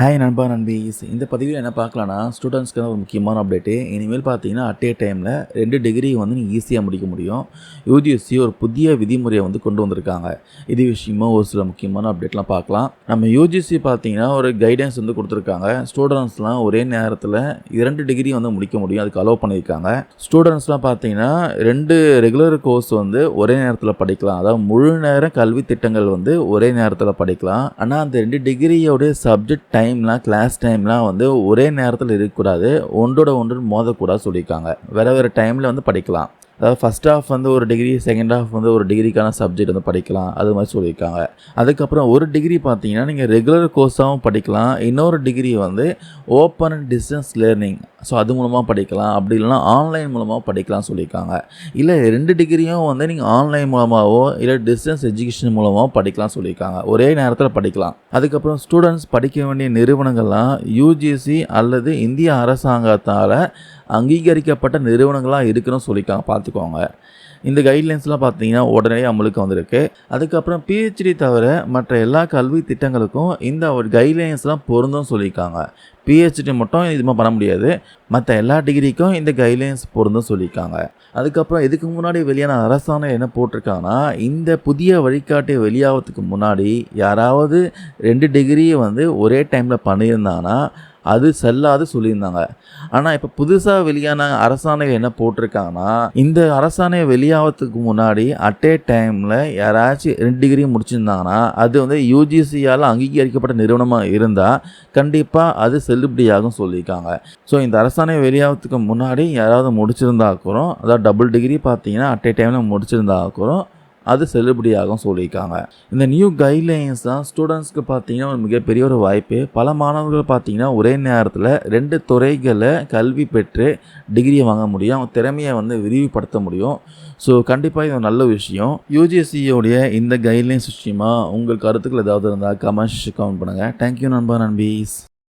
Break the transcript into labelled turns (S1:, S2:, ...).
S1: Hi நண்பா நண்பீஸ் இந்த பதிவில் என்ன பார்க்கலான்னா ஸ்டூடெண்ட்ஸ்க்கு ஒரு முக்கியமான அப்டேட்டு இனிமேல் பார்த்தீங்கன்னா அட் டைமில் ரெண்டு டிகிரி வந்து நீங்கள் ஈஸியாக முடிக்க முடியும். யூஜிஎஸ்சி ஒரு புதிய விதிமுறையை வந்து கொண்டு வந்திருக்காங்க. இது விஷயமா ஒரு சில முக்கியமான அப்டேட்லாம் பார்க்கலாம். நம்ம யூஜிசி பார்த்தீங்கன்னா ஒரு கைடன்ஸ் வந்து கொடுத்துருக்காங்க. ஸ்டூடெண்ட்ஸ்லாம் ஒரே நேரத்தில் இரண்டு டிகிரி வந்து முடிக்க முடியும். அதுக்கு அலோவ் பண்ணியிருக்காங்க. ஸ்டூடெண்ட்ஸ்லாம் பார்த்தீங்கன்னா ரெண்டு ரெகுலர் கோர்ஸ் வந்து ஒரே நேரத்தில் படிக்கலாம். அதாவது முழு நேர கல்வி திட்டங்கள் வந்து ஒரே நேரத்தில் படிக்கலாம். ஆனால் அந்த ரெண்டு டிகிரியோடைய சப்ஜெக்ட் டைம் டைம்லாம் கிளாஸ் டைம்லாம் வந்து ஒரே நேரத்தில் இருக்கக்கூடாது. ஒன்றோட ஒன்று மோதக்கூடாது சொல்லியிருக்காங்க. வேறு வேறு டைமில் வந்து படிக்கலாம். அதாவது ஃபஸ்ட் ஹாஃப் வந்து ஒரு டிகிரி செகண்ட் ஹாஃப் வந்து ஒரு டிகிரிக்கான சப்ஜெக்ட் வந்து படிக்கலாம். அது மாதிரி சொல்லியிருக்காங்க. அதுக்கப்புறம் ஒரு டிகிரி பார்த்தீங்கன்னா நீங்கள் ரெகுலர் கோர்ஸாகவும் படிக்கலாம். இன்னொரு டிகிரி வந்து ஓப்பன் டிஸ்டன்ஸ் லேர்னிங் ஸோ அது மூலமாக படிக்கலாம். அப்படி இல்லைனா ஆன்லைன் மூலமாக படிக்கலாம் சொல்லியிருக்காங்க. இல்லை ரெண்டு டிகிரியும் வந்து நீங்கள் ஆன்லைன் மூலமாகவோ இல்லை டிஸ்டன்ஸ் எஜுகேஷன் மூலமாக படிக்கலாம் சொல்லியிருக்காங்க. ஒரே நேரத்தில் படிக்கலாம். அதுக்கப்புறம் ஸ்டூடெண்ட்ஸ் படிக்க வேண்டிய நிறுவனங்கள்லாம் யூஜிசி அல்லது இந்திய அரசாங்கத்தால் அங்கீகரிக்கப்பட்ட நிறுவனங்களாக இருக்குன்னு சொல்லியிருக்காங்க. பார்த்துக்கோங்க. இந்த கைட்லைன்ஸ்லாம் பார்த்தீங்கன்னா உடனே அமலுக்கு வந்திருக்கு. அதுக்கப்புறம் பிஹெச்டி தவிர மற்ற எல்லா கல்வி திட்டங்களுக்கும் இந்த கைட்லைன்ஸ்லாம் பொருந்தும் சொல்லியிருக்காங்க. பிஹெச்டி மட்டும் இது பண்ண முடியாது. மற்ற எல்லா டிகிரிக்கும் இந்த கைட்லைன்ஸ் பொருந்தும் சொல்லியிருக்காங்க. அதுக்கப்புறம் இதுக்கு முன்னாடி வெளியான அரசாணை என்ன போட்டிருக்காங்கன்னா இந்த புதிய வழிகாட்டி வெளியாகிறதுக்கு முன்னாடி யாராவது ரெண்டு டிகிரியை வந்து ஒரே டைமில் பண்ணியிருந்தாங்கன்னா அது செல்லாது சொல்லியிருந்தாங்க. ஆனால் இப்போ புதுசாக வெளியான அரசாணை என்ன போட்டிருக்காங்கன்னா இந்த அரசாணை வெளியாகிறதுக்கு முன்னாடி அட் ஏ டைமில் யாராச்சும் ரெண்டு டிகிரி முடிச்சிருந்தாங்கன்னா அது வந்து யூஜிசியால் அங்கீகரிக்கப்பட்ட நிறுவனமாக இருந்தால் கண்டிப்பாக அது செல்லுபடியாகும் சொல்லியிருக்காங்க. ஸோ இந்த அரசாணை வெளியாகிறதுக்கு முன்னாடி யாராவது முடிச்சிருந்தா கூட அதாவது டபுள் டிகிரி பார்த்தீங்கன்னா அட் ஏ டைமில் முடிச்சிருந்தா கூட அது செல்லுபடியாகும் சொல்லியிருக்காங்க. இந்த நியூ கைட்லைன்ஸ் தான் ஸ்டூடெண்ட்ஸ்க்கு பார்த்தீங்கன்னா ஒரு மிகப்பெரிய ஒரு வாய்ப்பு. பல மாணவர்கள் பார்த்தீங்கன்னா ஒரே நேரத்தில் ரெண்டு துறைகளை கல்வி பெற்று டிகிரியை வாங்க முடியும். அவங்க திறமையை வந்து விரிவுபடுத்த முடியும். ஸோ கண்டிப்பாக இது ஒரு நல்ல விஷயம். யூஜிஎஸ்சியோடைய இந்த கைட்லைன்ஸ் விஷயமா உங்கள் கருத்துக்கள் ஏதாவது இருந்தால் கமெண்ட்ஸ் கமெண்ட் பண்ணுங்கள் தேங்க்யூ நண்பா நண்பீஸ்.